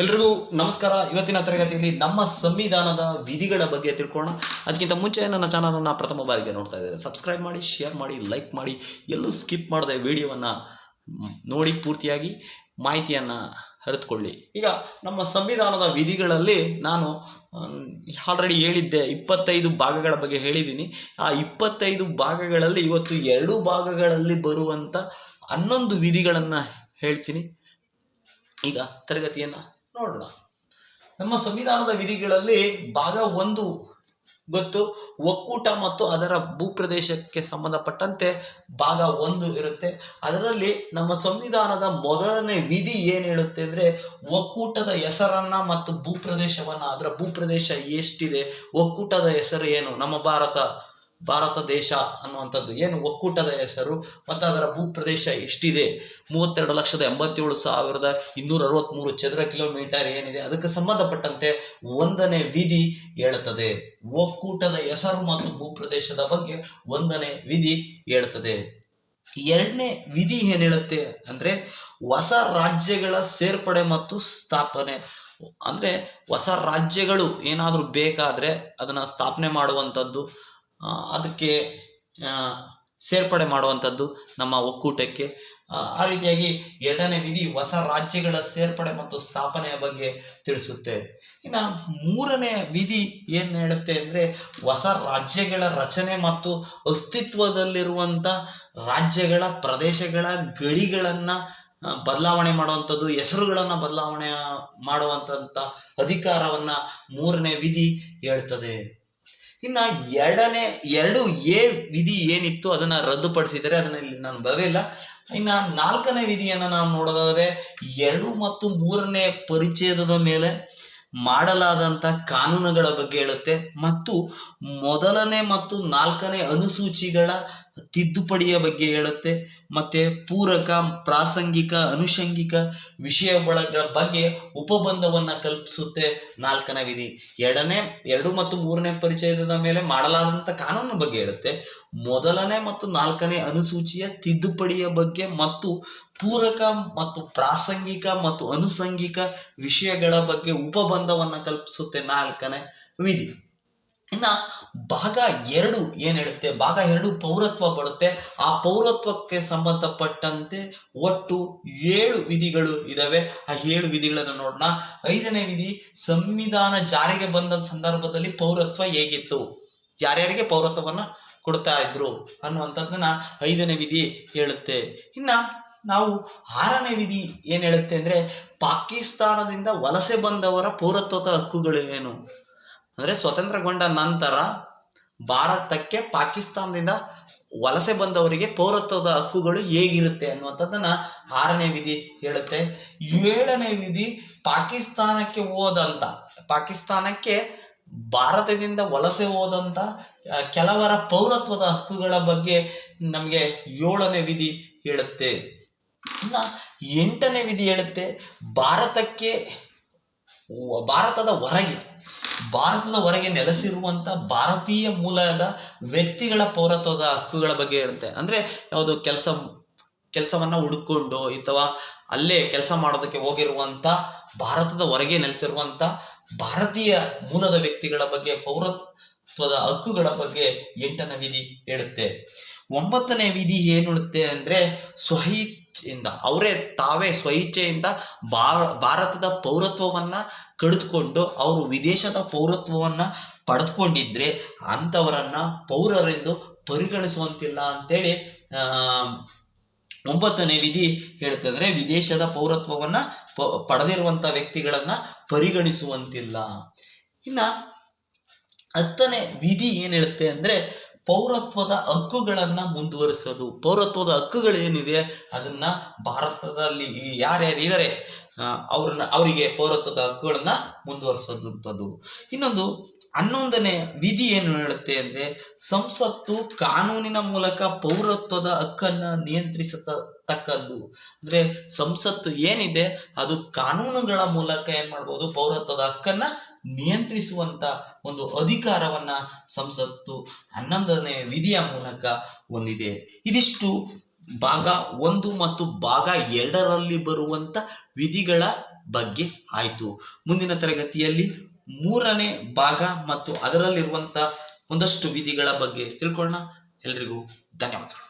ಎಲ್ರಿಗೂ ನಮಸ್ಕಾರ. ಇವತ್ತಿನ ತರಗತಿಯಲ್ಲಿ ನಮ್ಮ ಸಂವಿಧಾನದ ವಿಧಿಗಳ ಬಗ್ಗೆ ತಿಳ್ಕೊಳ್ಳೋಣ. ಅದಕ್ಕಿಂತ ಮುಂಚೆ ನನ್ನ ಚಾನಲನ್ನು ಪ್ರಥಮ ಬಾರಿಗೆ ನೋಡ್ತಾ ಇದ್ದಾರೆ ಸಬ್ಸ್ಕ್ರೈಬ್ ಮಾಡಿ ಶೇರ್ ಮಾಡಿ ಲೈಕ್ ಮಾಡಿ, ಎಲ್ಲೂ ಸ್ಕಿಪ್ ಮಾಡದೆ ವಿಡಿಯೋವನ್ನು ನೋಡಿ ಪೂರ್ತಿಯಾಗಿ ಮಾಹಿತಿಯನ್ನು ಅರಿತುಕೊಳ್ಳಿ. ಈಗ ನಮ್ಮ ಸಂವಿಧಾನದ ವಿಧಿಗಳಲ್ಲಿ ನಾನು ಆಲ್ರೆಡಿ ಹೇಳಿದ್ದೆ ಇಪ್ಪತ್ತೈದು ಭಾಗಗಳ ಬಗ್ಗೆ ಹೇಳಿದ್ದೀನಿ. ಆ ಇಪ್ಪತ್ತೈದು ಭಾಗಗಳಲ್ಲಿ ಇವತ್ತು ಎರಡು ಭಾಗಗಳಲ್ಲಿ ಬರುವಂಥ ಹನ್ನೊಂದು ವಿಧಿಗಳನ್ನು ಹೇಳ್ತೀನಿ. ಈಗ ತರಗತಿಯನ್ನು ನೋಡೋಣ. ನಮ್ಮ ಸಂವಿಧಾನದ ವಿಧಿಗಳಲ್ಲಿ ಭಾಗ ಒಂದು ಗೊತ್ತು. ಒಕ್ಕೂಟ ಮತ್ತು ಅದರ ಭೂಪ್ರದೇಶಕ್ಕೆ ಸಂಬಂಧಪಟ್ಟಂತೆ ಭಾಗ ಒಂದು ಇರುತ್ತೆ. ಅದರಲ್ಲಿ ನಮ್ಮ ಸಂವಿಧಾನದ ಮೊದಲನೇ ವಿಧಿ ಏನ್ ಹೇಳುತ್ತೆ ಅಂದ್ರೆ ಒಕ್ಕೂಟದ ಹೆಸರನ್ನ ಮತ್ತು ಭೂಪ್ರದೇಶವನ್ನ, ಅದರ ಭೂಪ್ರದೇಶ ಎಷ್ಟಿದೆ, ಒಕ್ಕೂಟದ ಹೆಸರು ಏನು? ನಮ್ಮ ಭಾರತ ಭಾರತ ದೇಶ ಅನ್ನುವಂಥದ್ದು. ಏನು ಒಕ್ಕೂಟದ ಹೆಸರು ಮತ್ತು ಅದರ ಭೂಪ್ರದೇಶ ಎಷ್ಟಿದೆ? ಮೂವತ್ತೆರಡು ಲಕ್ಷದ ಎಂಬತ್ತೇಳು ಸಾವಿರದ ಇನ್ನೂರ ಅರವತ್ತ್ಮೂರು ಚದರ ಕಿಲೋಮೀಟರ್ ಏನಿದೆ? ಅದಕ್ಕೆ ಸಂಬಂಧಪಟ್ಟಂತೆ ಒಂದನೇ ವಿಧಿ ಹೇಳುತ್ತದೆ ಒಕ್ಕೂಟದ ಹೆಸರು ಮತ್ತು ಭೂಪ್ರದೇಶದ ಬಗ್ಗೆ ಒಂದನೇ ವಿಧಿ ಹೇಳುತ್ತದೆ ಎರಡನೇ ವಿಧಿ ಏನು ಹೇಳುತ್ತೆ ಅಂದರೆ, ಹೊಸ ರಾಜ್ಯಗಳ ಸೇರ್ಪಡೆ ಮತ್ತು ಸ್ಥಾಪನೆ. ಅಂದರೆ ಹೊಸ ರಾಜ್ಯಗಳು ಏನಾದರೂ ಬೇಕಾದರೆ ಅದನ್ನು ಸ್ಥಾಪನೆ ಮಾಡುವಂಥದ್ದು. ಅದಕ್ಕೆ ಸೇರ್ಪಡೆ ಮಾಡುವಂಥದ್ದು ನಮ್ಮ ಒಕ್ಕೂಟಕ್ಕೆ. ಆ, ರೀತಿಯಾಗಿ ಎರಡನೇ ವಿಧಿ ಹೊಸ ರಾಜ್ಯಗಳ ಸೇರ್ಪಡೆ ಮತ್ತು ಸ್ಥಾಪನೆಯ ಬಗ್ಗೆ ತಿಳಿಸುತ್ತೆ. ಇನ್ನು ಮೂರನೇ ವಿಧಿ ಏನು ಹೇಳುತ್ತೆ ಅಂದ್ರೆ ಹೊಸ ರಾಜ್ಯಗಳ ರಚನೆ ಮತ್ತು ಅಸ್ತಿತ್ವದಲ್ಲಿರುವಂತ ರಾಜ್ಯಗಳ ಪ್ರದೇಶಗಳ ಗಡಿಗಳನ್ನು ಬದಲಾವಣೆ ಮಾಡುವಂಥದ್ದು ಹೆಸರುಗಳನ್ನು ಬದಲಾವಣೆ ಮಾಡುವಂಥ ಅಧಿಕಾರವನ್ನ ಮೂರನೇ ವಿಧಿ ಹೇಳ್ತದೆ. ಇನ್ನ ಎರಡನೇ, ಎರಡು ಎ ವಿಧಿ ಏನಿತ್ತು ಅದನ್ನ ರದ್ದುಪಡಿಸಿದರೆ ಅದನ್ನ ಇಲ್ಲಿ ನಾನು ಬರೆದಿಲ್ಲ. ಇನ್ನ ನಾಲ್ಕನೇ ವಿಧಿಯನ್ನ ನಾವು ನೋಡೋದಾದ್ರೆ ಎರಡು ಮತ್ತು ಮೂರನೇ ಪರಿಚ್ಛೇದದ ಮೇಲೆ ಮಾಡಲಾದಂತ ಕಾನೂನುಗಳ ಬಗ್ಗೆ ಹೇಳುತ್ತೆ. ಮತ್ತು ಮೊದಲನೇ ಮತ್ತು ನಾಲ್ಕನೇ ಅನುಸೂಚಿಗಳ ತಿದ್ದುಪಡಿಯ ಬಗ್ಗೆ ಹೇಳುತ್ತೆ. ಮತ್ತೆ ಪೂರಕ, ಪ್ರಾಸಂಗಿಕ, ಅನುಷಂಗಿಕ ವಿಷಯಗಳ ಬಗ್ಗೆ ಉಪಬಂಧವನ್ನ ಕಲ್ಪಿಸುತ್ತೆ ನಾಲ್ಕನೇ ವಿಧಿ. ಎರಡನೇ, ಎರಡು ಮತ್ತು ಮೂರನೇ ಪರಿಚಯದ ಮೇಲೆ ಮಾಡಲಾದಂತ ಕಾನೂನು ಬಗ್ಗೆ ಹೇಳುತ್ತೆ. ಮೊದಲನೇ ಮತ್ತು ನಾಲ್ಕನೇ ಅನುಸೂಚಿಯ ತಿದ್ದುಪಡಿಯ ಬಗ್ಗೆ ಮತ್ತು ಪೂರಕ ಮತ್ತು ಪ್ರಾಸಂಗಿಕ ಮತ್ತು ಅನುಸಂಗಿಕ ವಿಷಯಗಳ ಬಗ್ಗೆ ಉಪಬಂಧವನ್ನ ಕಲ್ಪಿಸುತ್ತೆ ನಾಲ್ಕನೇ ವಿಧಿ. ಇನ್ನ ಭಾಗ ಎರಡು ಏನ್ ಹೇಳುತ್ತೆ ಭಾಗ ಎರಡು ಪೌರತ್ವ ಬರುತ್ತೆ. ಆ ಪೌರತ್ವಕ್ಕೆ ಸಂಬಂಧಪಟ್ಟಂತೆ ಒಟ್ಟು ಏಳು ವಿಧಿಗಳು ಇದಾವೆ. ಆ ಏಳು ವಿಧಿಗಳನ್ನು ನೋಡೋಣ ಐದನೇ ವಿಧಿ, ಸಂವಿಧಾನ ಜಾರಿಗೆ ಬಂದ ಸಂದರ್ಭದಲ್ಲಿ ಪೌರತ್ವ ಹೇಗಿತ್ತು? ಯಾರ್ಯಾರಿಗೆ ಪೌರತ್ವವನ್ನ ಕೊಡ್ತಾ ಇದ್ರು ಅನ್ನುವಂಥದ್ದನ್ನ ಐದನೇ ವಿಧಿ ಹೇಳುತ್ತೆ. ಇನ್ನ ನಾವು ಆರನೇ ವಿಧಿ ಏನ್ ಹೇಳುತ್ತೆ ಅಂದ್ರೆ ಪಾಕಿಸ್ತಾನದಿಂದ ವಲಸೆ ಬಂದವರ ಪೌರತ್ವದ ಹಕ್ಕುಗಳು ಏನು ಅಂದ್ರೆ ಸ್ವತಂತ್ರಗೊಂಡ ನಂತರ ಭಾರತಕ್ಕೆ ಪಾಕಿಸ್ತಾನದಿಂದ ವಲಸೆ ಬಂದವರಿಗೆ ಪೌರತ್ವದ ಹಕ್ಕುಗಳು ಹೇಗಿರುತ್ತೆ ಅನ್ನುವಂಥದ್ದನ್ನ ಆರನೇ ವಿಧಿ ಹೇಳುತ್ತೆ. ಏಳನೇ ವಿಧಿ ಪಾಕಿಸ್ತಾನಕ್ಕೆ ಹೋದಂತ, ಪಾಕಿಸ್ತಾನಕ್ಕೆ ಭಾರತದಿಂದ ವಲಸೆ ಹೋದಂತ ಕೆಲವರ ಪೌರತ್ವದ ಹಕ್ಕುಗಳ ಬಗ್ಗೆ ನಮಗೆ ಏಳನೇ ವಿಧಿ ಹೇಳುತ್ತೆ. ಇನ್ನ ಎಂಟನೇ ವಿಧಿ ಹೇಳುತ್ತೆ, ಭಾರತಕ್ಕೆ, ಭಾರತದ ಹೊರಗೆ. ಭಾರತದ ಹೊರಗೆ ನೆಲೆಸಿರುವಂತ ಭಾರತೀಯ ಮೂಲದ ವ್ಯಕ್ತಿಗಳ ಪೌರತ್ವದ ಹಕ್ಕುಗಳ ಬಗ್ಗೆ ಇರುತ್ತೆ. ಅಂದ್ರೆ ಯಾವುದು ಕೆಲಸ, ಕೆಲಸವನ್ನ ಹುಡ್ಕೊಂಡು ಅಥವಾ ಅಲ್ಲೇ ಕೆಲಸ ಮಾಡೋದಕ್ಕೆ ಹೋಗಿರುವಂತ ಭಾರತದ ಹೊರಗೆ ನೆಲೆಸಿರುವಂತ ಭಾರತೀಯ ಮೂಲದ ವ್ಯಕ್ತಿಗಳ ಬಗ್ಗೆ, ಪೌರತ್ವದ ಹಕ್ಕುಗಳ ಬಗ್ಗೆ ಎಂಟನೇ ವಿಧಿ ಹೇಳುತ್ತೆ. ಒಂಬತ್ತನೇ ವಿಧಿ ಏನು ಹೇಳುತ್ತೆ ಅಂದ್ರೆ ಸ್ವಇಚ್ಛೆಯಿಂದ ಅವರೇ ತಾವೇ ಸ್ವಇಚ್ಛೆಯಿಂದ ಭಾರ- ಭಾರತದ ಪೌರತ್ವವನ್ನ ಕಳೆದುಕೊಂಡು ಅವರು ವಿದೇಶದ ಪೌರತ್ವವನ್ನ ಪಡೆದುಕೊಂಡಿದ್ರೆ ಅಂಥವರನ್ನ ಪೌರರೆಂದು ಪರಿಗಣಿಸುವಂತಿಲ್ಲ ಅಂತೇಳಿ ಒಂಬತ್ತನೇ ವಿಧಿ ಹೇಳ್ತಂದ್ರೆ ವಿದೇಶದ ಪೌರತ್ವವನ್ನ ಪಡೆದಿರುವಂತ ವ್ಯಕ್ತಿಗಳನ್ನ ಪರಿಗಣಿಸುವಂತಿಲ್ಲ. ಇನ್ನ ಹತ್ತನೇ ವಿಧಿ ಏನ್ ಹೇಳುತ್ತೆ ಅಂದ್ರೆ ಪೌರತ್ವದ ಹಕ್ಕುಗಳನ್ನ ಮುಂದುವರಿಸೋದು. ಪೌರತ್ವದ ಹಕ್ಕುಗಳು ಏನಿದೆ? ಅದನ್ನ ಭಾರತದಲ್ಲಿ ಯಾರ್ಯಾರು ಇದ್ದಾರೆ ಅವ್ರನ್ನ, ಅವರಿಗೆ ಪೌರತ್ವದ ಹಕ್ಕುಗಳನ್ನ ಮುಂದುವರಿಸೋದಂಥದ್ದು ಇನ್ನೊಂದು, ಹನ್ನೊಂದನೇ ವಿಧಿ ಏನು ಹೇಳುತ್ತೆ ಅಂದ್ರೆ, ಸಂಸತ್ತು ಕಾನೂನಿನ ಮೂಲಕ ಪೌರತ್ವದ ಹಕ್ಕನ್ನ ನಿಯಂತ್ರಿಸತಕ್ಕದ್ದು. ಅಂದ್ರೆ, ಸಂಸತ್ತು ಏನಿದೆ, ಅದು ಕಾನೂನುಗಳ ಮೂಲಕ ಏನ್ ಮಾಡ್ಬೋದು? ಪೌರತ್ವದ ಹಕ್ಕನ್ನ ನಿಯಂತ್ರಿಸುವಂತ ಒಂದು ಅಧಿಕಾರವನ್ನ ಸಂಸತ್ತು ಹನ್ನೊಂದನೇ ವಿಧಿಯ ಮೂಲಕ ಹೊಂದಿದೆ. ಇದಿಷ್ಟು ಭಾಗ ಒಂದು ಮತ್ತು ಭಾಗ ಎರಡರಲ್ಲಿ ಬರುವಂತ ವಿಧಿಗಳ ಬಗ್ಗೆ ಆಯಿತು. ಮುಂದಿನ ತರಗತಿಯಲ್ಲಿ ಮೂರನೇ ಭಾಗ ಮತ್ತು ಅದರಲ್ಲಿರುವಂತ ಒಂದಷ್ಟು ವಿಧಿಗಳ ಬಗ್ಗೆ ತಿಳ್ಕೊಳ್ಳೋಣ. ಎಲ್ರಿಗೂ ಧನ್ಯವಾದಗಳು.